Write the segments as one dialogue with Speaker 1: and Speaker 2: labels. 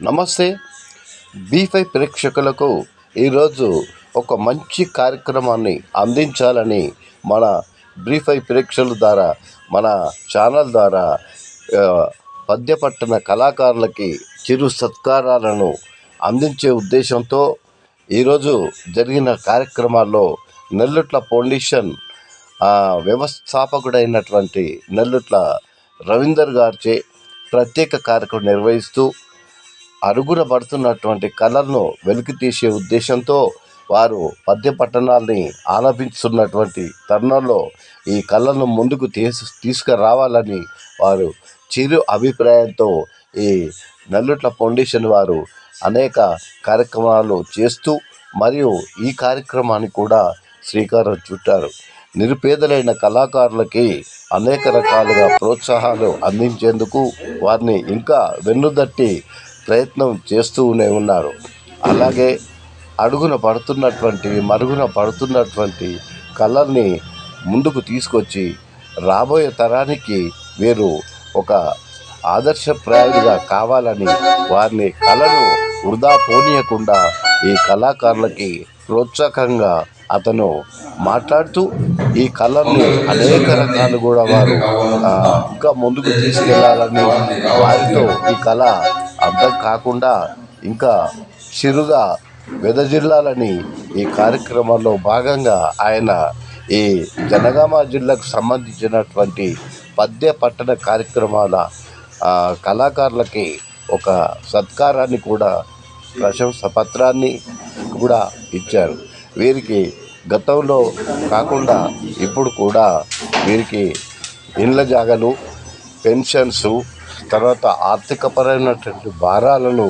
Speaker 1: నమస్తే. బీఫై ప్రేక్షకులకు ఈరోజు ఒక మంచి కార్యక్రమాన్ని అందించాలని మన బ్రీఫై ప్రేక్షకుల ద్వారా మన ఛానల్ ద్వారా పద్యపట్టణ కళాకారులకి చిరు సత్కారాలను అందించే ఉద్దేశంతో ఈరోజు జరిగిన కార్యక్రమాల్లో నెల్లుట్ల ఫౌండేషన్ వ్యవస్థాపకుడైనటువంటి నెల్లుట్ల రవీందర్ గారిచే ప్రత్యేక కార్యక్రమం నిర్వహిస్తూ అరుగున పడుతున్నటువంటి కళలను వెలికి తీసే ఉద్దేశంతో వారు పద్య పట్టణాల్ని ఆలపించున్నటువంటి తరుణంలో ఈ కళలను ముందుకు తీసు తీసుకురావాలని వారు చిరు అభిప్రాయంతో ఈ నల్లుట్ల ఫౌండేషన్ వారు అనేక కార్యక్రమాలు చేస్తూ మరియు ఈ కార్యక్రమాన్ని కూడా శ్రీకారం చుట్టారు. నిరుపేదలైన కళాకారులకి అనేక రకాలుగా ప్రోత్సాహాలు అందించేందుకు వారిని ఇంకా వెన్నుదట్టి ప్రయత్నం చేస్తూనే ఉన్నారు. అలాగే అడుగున పడుతున్నటువంటి మరుగున పడుతున్నటువంటి కళల్ని ముందుకు తీసుకొచ్చి రాబోయే తరానికి వీరు ఒక ఆదర్శప్రాయుడిగా కావాలని వారిని కళను వృధా పోనీయకుండా ఈ కళాకారులకి ప్రోత్సాహంగా అతను మాట్లాడుతూ ఈ కళల్ని అనేక రకాలు కూడా వారు ఇంకా ముందుకు తీసుకెళ్ళాలని వారితో ఈ కళ అర్థం కాకుండా ఇంకా చిరుగా వెదజిల్లాలని ఈ కార్యక్రమంలో భాగంగా ఆయన ఈ జనగామ జిల్లాకు సంబంధించినటువంటి పద్య పట్టణ కార్యక్రమాల కళాకారులకి ఒక సత్కారాన్ని కూడా ప్రశంస పత్రాన్ని కూడా ఇచ్చారు. వీరికి గతంలో కాకుండా ఇప్పుడు కూడా వీరికి ఇండ్ల జాగలు పెన్షన్స్ తర్వాత ఆర్థికపరమైనటువంటి భారాలను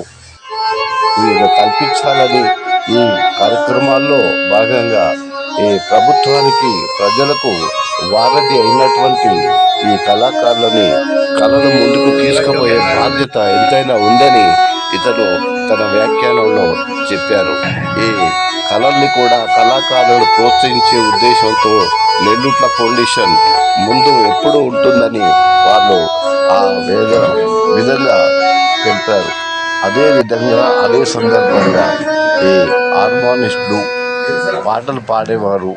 Speaker 1: వీరు కల్పించాలని ఈ కార్యక్రమాల్లో భాగంగా ఈ ప్రభుత్వానికి ప్రజలకు వారధి అయినటువంటి ఈ కళాకారులని కళను ముందుకు తీసుకుపోయే బాధ్యత ఎంతైనా ఉందని ఇతను తన వ్యాఖ్యానంలో చెప్పారు. ఈ కళల్ని కూడా కళాకారులను ప్రోత్సహించే ఉద్దేశంతో నెల్లుట్ల ఫౌండేషన్ ముందు ఎప్పుడూ ఉంటుందని వాళ్ళు ఆ వేద విధంగా తెలిపారు అదే విధంగా అదే సందర్భంగా ఈ హార్మోనిస్టులు పాటలు పాడేవారు.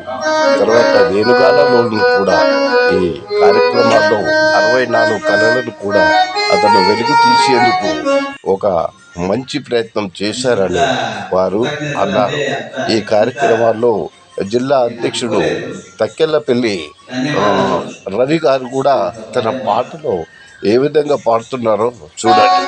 Speaker 1: తర్వాత వేణుగాలలోని కూడా ఈ కార్యక్రమాల్లో అరవై నాలుగు కళలను కూడా అతను వెలుగు తీసేందుకు ఒక మంచి ప్రయత్నం చేశారని వారు అన్నారు. ఈ కార్యక్రమాల్లో జిల్లా అధ్యక్షుడు తక్కెళ్ళపల్లి రవి గారు కూడా తన పాటలో ఏ విధంగా పాడుతున్నారో చూడండి.